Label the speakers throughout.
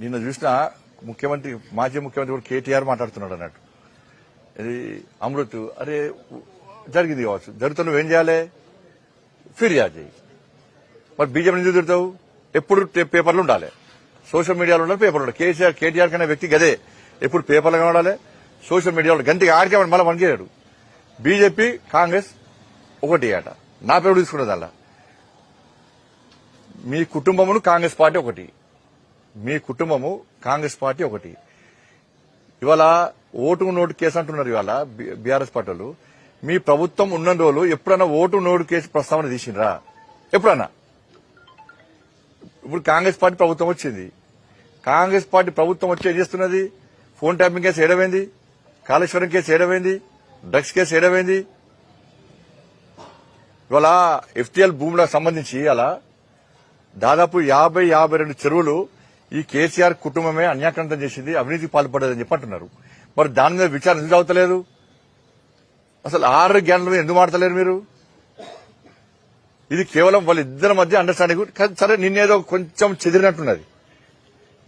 Speaker 1: నిన్న చూసిన ముఖ్యమంత్రి మాజీ ముఖ్యమంత్రి కూడా కేటీఆర్ మాట్లాడుతున్నాడు అన్నట్టు. ఇది అమృత్ అరే జరిగింది కావచ్చు. జరుగుతున్న నువ్వేం చేయాలి? ఫిర్యాదు చేయి. మరి బీజేపీ ఎందుకు తిడతావు? ఎప్పుడు పేపర్లు ఉండాలి. సోషల్ మీడియాలో ఉండాలి పేపర్లు ఉండాలి. కేసీఆర్ కేటీఆర్ కన్నా వ్యక్తి గదే. ఎప్పుడు పేపర్లు ఉండాలి? సోషల్ మీడియాలో గంటకి ఆడికే మళ్ళీ మనకేయడు బీజేపీ కాంగ్రెస్ ఒకటి ఆట. నా పేరు తీసుకున్నది మీ కుటుంబమును కాంగ్రెస్ పార్టీ ఒకటి. మీ కుటుంబము కాంగ్రెస్ పార్టీ ఒకటి. ఇవాళ ఓటు నోటు కేసు అంటున్నారు ఇవాళ బీఆర్ఎస్ పార్టీలు. మీ ప్రభుత్వం ఉన్న రోజులు ఎప్పుడైనా ఓటు నోటు కేసు ప్రస్తావన తీసిండ్రా? ఎప్పుడన్నా? ఇప్పుడు కాంగ్రెస్ పార్టీ ప్రభుత్వం వచ్చింది. కాంగ్రెస్ పార్టీ ప్రభుత్వం వచ్చి ఏం చేస్తున్నది? ఫోన్ ట్యాపింగ్ కేసు ఏడమైంది కాళేశ్వరం కేసు ఏడమైంది డ్రగ్స్ కేసు ఏడమైంది ఇవాళ ఎఫ్టీఎల్ భూములకు సంబంధించి అలా దాదాపు యాభై యాభై రెండు చెరువులు ఈ కేసీఆర్ కుటుంబమే అన్యాక్రాంతం చేసింది అవినీతికి పాల్పడదని చెప్పంటున్నారు. మరి దాని మీద విచారణ ఎందుకు అవుతలేదు అసలు ఆరు గ్యాన్ల మీద ఎందుకు మాడతలేరు మీరు? ఇది కేవలం వాళ్ళ ఇద్దరి మధ్య అండర్స్టాండింగ్ సరే నిన్నేదో కొంచెం చెదిరినట్టున్నది.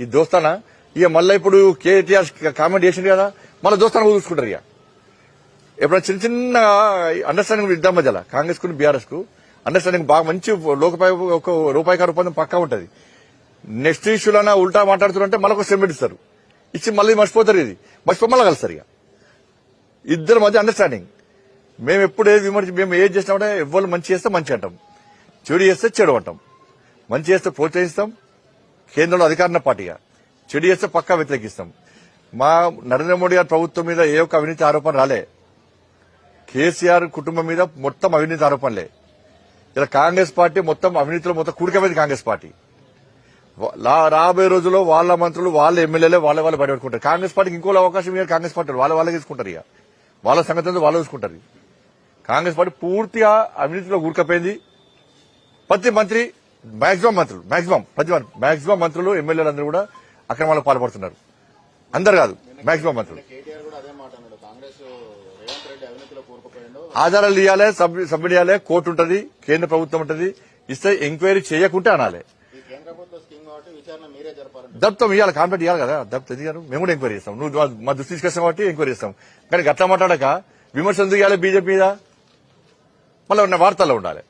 Speaker 1: ఈ దోస్తాన? ఇక మళ్ళీ ఇప్పుడు కేటీఆర్ కామెంట్ చేసింది కదా మళ్ళీ దోస్తాన చూసుకుంటారు ఇక. ఎప్పుడైనా చిన్న చిన్న అండర్స్టాండింగ్ ఇద్దరి మధ్యలో. కాంగ్రెస్కు బీఆర్ఎస్కు అండర్స్టాండింగ్ బాగా మంచి లోకపాయ ఒక రూపాయికారు ఒప్పందం పక్కా ఉంటుంది. నెక్స్ట్ ఇష్యూలోనా ఉల్టా మాట్లాడుతుంటే మళ్ళీ ఒక స్టెమ్ ఇస్తారు ఇచ్చి మళ్ళీ మర్చిపోతారు ఇది. మర్చిపో మళ్ళీ కలుస్తారు ఇక. ఇద్దరి మధ్య అండర్స్టాండింగ్ మేము ఎప్పుడు ఏది విమర్శ మేము ఏది చేసినామంటే ఎవరు మంచి చేస్తే మంచి అంటాం. చెడు చేస్తే చెడు అంటాం. మంచి చేస్తే ప్రోత్సహిస్తాం. కేంద్రంలో అధికార పార్టీగా చెడు చేస్తే పక్కా వ్యతిరేకిస్తాం. మా నరేంద్ర మోడీ గారి ప్రభుత్వం మీద ఏ ఒక్క అవినీతి ఆరోపణ రాలే. కేసీఆర్ కుటుంబం మీద మొత్తం అవినీతి ఆరోపణలే. ఇలా కాంగ్రెస్ పార్టీ మొత్తం అవినీతిలో మొత్తం కూడికపోయింది కాంగ్రెస్ పార్టీ. రాబోయే రోజుల్లో వాళ్ళ మంత్రులు వాళ్ళ ఎమ్మెల్యేలే వాళ్ళ వాళ్ళు బయటపెట్టుకుంటారు కాంగ్రెస్ పార్టీకి ఇంకో అవకాశం ఇవ్వరు కాంగ్రెస్ పార్టీ వాళ్ళ వాళ్ళే తీసుకుంటారు ఇక. వాళ్ళ సంగతి వాళ్ళు చూసుకుంటారు కాంగ్రెస్ పార్టీ పూర్తిగా అవినీతిలో కూరుకపోయింది. ప్రతి మంత్రి మాక్సిమం మంత్రులు మాక్సిమం ప్రతి మాక్సిమం మంత్రులు ఎమ్మెల్యేలు అందరూ కూడా అక్రమాలకు పాల్పడుతున్నారు. అందరు కాదు మాక్సిమం మంత్రులు. ఆధారాలు ఇవ్వాలి సబ్మిట్ ఇవ్వాలి కోర్టు ఉంటది కేంద్ర ప్రభుత్వం ఉంటది. ఇస్తే ఎంక్వైరీ చేయకుంటే అనాలి. దప్తం ఇవ్వాలి కాంప్లైంట్ ఇవ్వాలి కదా. దప్తం ఇయ్యారు? మేము కూడా ఎంక్వైరీ చేస్తాం. నువ్వు మా- దృష్టి తీసుకొస్తాం కాబట్టి ఎంక్వైరీ చేస్తాం. కానీ గట్లా మాట్లాడక విమర్శ ఎందుకు ఇవ్వాలి బీజేపీ మీద? మళ్ళీ ఉన్న వార్తల్లో ఉండాలి.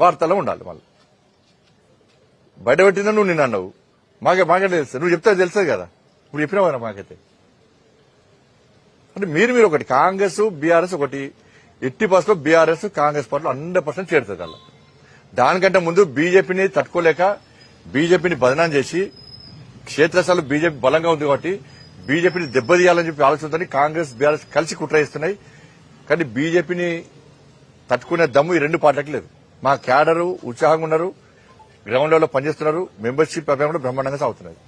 Speaker 1: వార్తల్లో ఉండాలి మళ్ళీ. బయటపెట్టిందా నువ్వు నిన్న అన్నావు. మాకే మాకే తెలుసు. నువ్వు చెప్తే తెలుస్తుంది కదా. ఇప్పుడు చెప్పినావు మాకైతే. అంటే మీరు మీరు ఒకటి కాంగ్రెస్ బీఆర్ఎస్ ఒకటి ఎట్టి బస్సులో బీఆర్ఎస్ కాంగ్రెస్ పార్టీలో హండ్రెడ్ పర్సెంట్ చేరుతుంది అలా. దానికంటే ముందు బీజేపీని తట్టుకోలేక బీజేపీని బదనాం చేసి క్షేత్రస్థాయిలో బీజేపీ బలంగా ఉంది కాబట్టి బీజేపీని దెబ్బతీయాలని చెప్పి ఆలోచనతో కాంగ్రెస్ బీఆర్ఎస్ కలిసి కుట్ర చేస్తున్నాయి కానీ బీజేపీని తట్టుకునే దమ్ము ఈ రెండు పార్టీలకు లేదు. మా క్యాడరు ఉత్సాహంగా ఉన్నారు. గ్రౌండ్ లెవెల్లో పనిచేస్తున్నారు. మెంబర్షిప్ అభియాన్ కూడా బ్రహ్మాండంగా సాగుతున్నది.